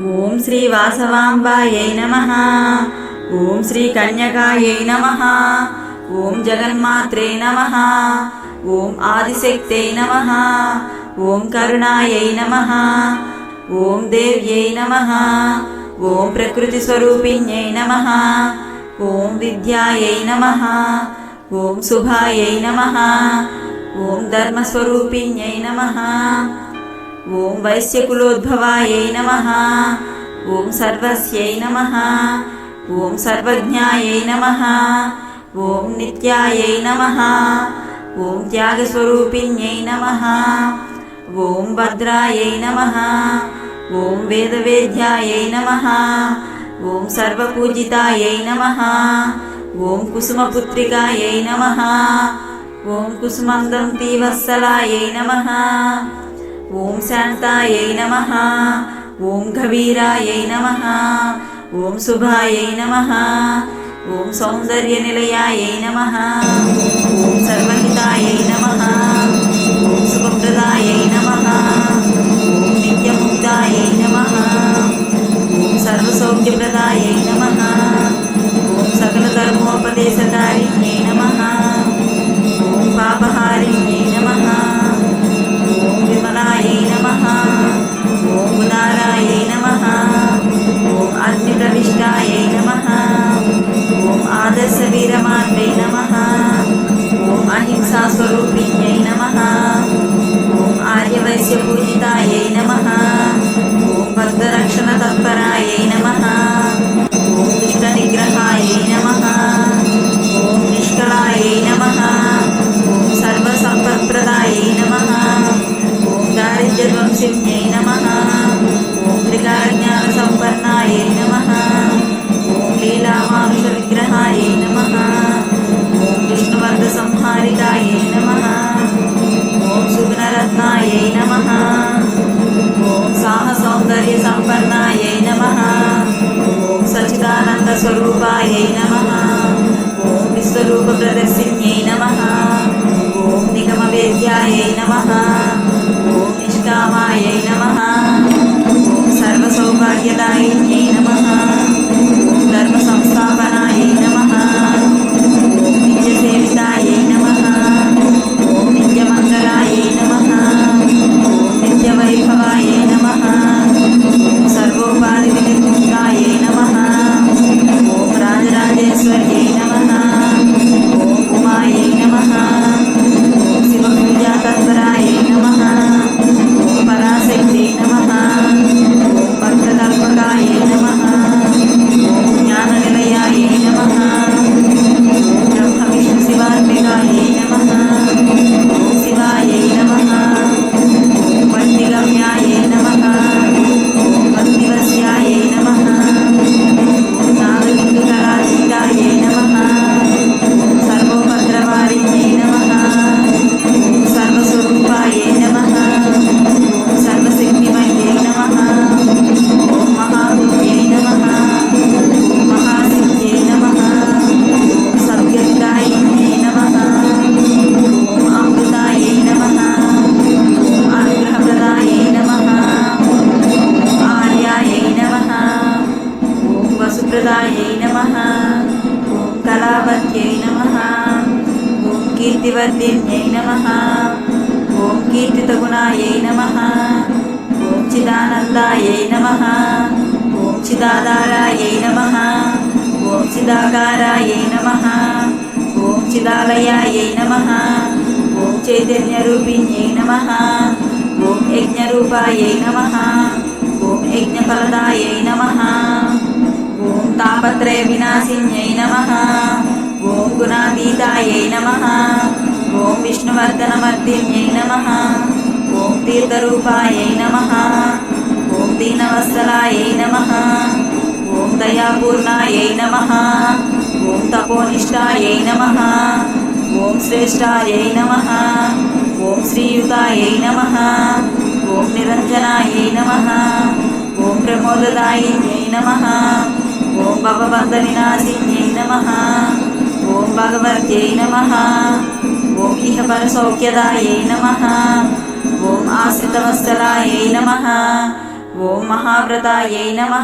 ఓం శ్రీ వాసవాంబాయై నమ. ఓం శ్రీ కన్యకాయై నమ. ఓం జగన్మాత్రే నమ. ఓం ఆదిశక్తై నమ. ఓం కరుణాయై నమ. ఓం దేవ్యై నమ. ఓం ప్రకృతి స్వరూపిణ్యై నమ. ఓం విద్యాయై నమ. ఓం శుభాయై నమ. ఓం ధర్మస్వరూపిణ్యై నమ. ఓం వైశ్యకులోద్భవాయై నమ. ఓం సర్వస్యై నమ. ఓం సర్వజ్ఞాయై నమ. ఓం నిత్యాయై నమ. ఓం త్యాగస్వరూపిణ్యై నమ. ఓం భద్రాయై నమ. ఓం వేదవేద్యాయై నమ. ఓం సర్వపూజితాయై నమ. ఓం కుసుమపుత్రికాయై నమ. ఓం కుసుమందం తీవత్సలాయై నమ. ఓం శాంతాయై నమ. ఓం గభీరాయై నమ. ఓం శుభాయై నమ. ఓం సౌందర్య నిలయాయై నమ. ఓం సర్వహితాయై నమ. వేద్యాయై ఓం నమ ఓం కళావత్యై నమ ఓం కీర్తివర్ధిన్యై నమ ఓం కీర్తితగుణాయై నమ ఓం చిదానందాయై నమ ఓం చిదాధారాయై నమ ఓం చిదాకారాయై నమ ఓం చిదాలయాయై నమ ఓం చైతన్యరూపిణ్యై నమ ఓం యజ్ఞరూపాయై నమ ఓం యజ్ఞఫలదాయై తాపత్రయ వినాశిన్యై నమ ఓం గుణాతీతాయై నమ ఓం విష్ణువర్ధనమర్దిన్యై నమ ఓం తీర్థరూపాయై నమ ఓం దీనవత్సలాయై నమ ఓం దయాపూర్ణాయై నమ ఓం తపోనిష్టాయై నమ ఓం శ్రేష్టాయై నమ ఓం శ్రీయుతాయై నమ ఓం నిరంజనాయై నమ ఓం ప్రమోదదాయిన్యై నమ ఓం భవబంధ వినాశిన్యై నమ. ఓం భగవత్యై నమ. ఓం ఇహ పరసౌఖ్యదాయై నమ. ఓం ఆశ్రితవత్సలాయై నమ. ఓం మహావ్రతాయై నమ.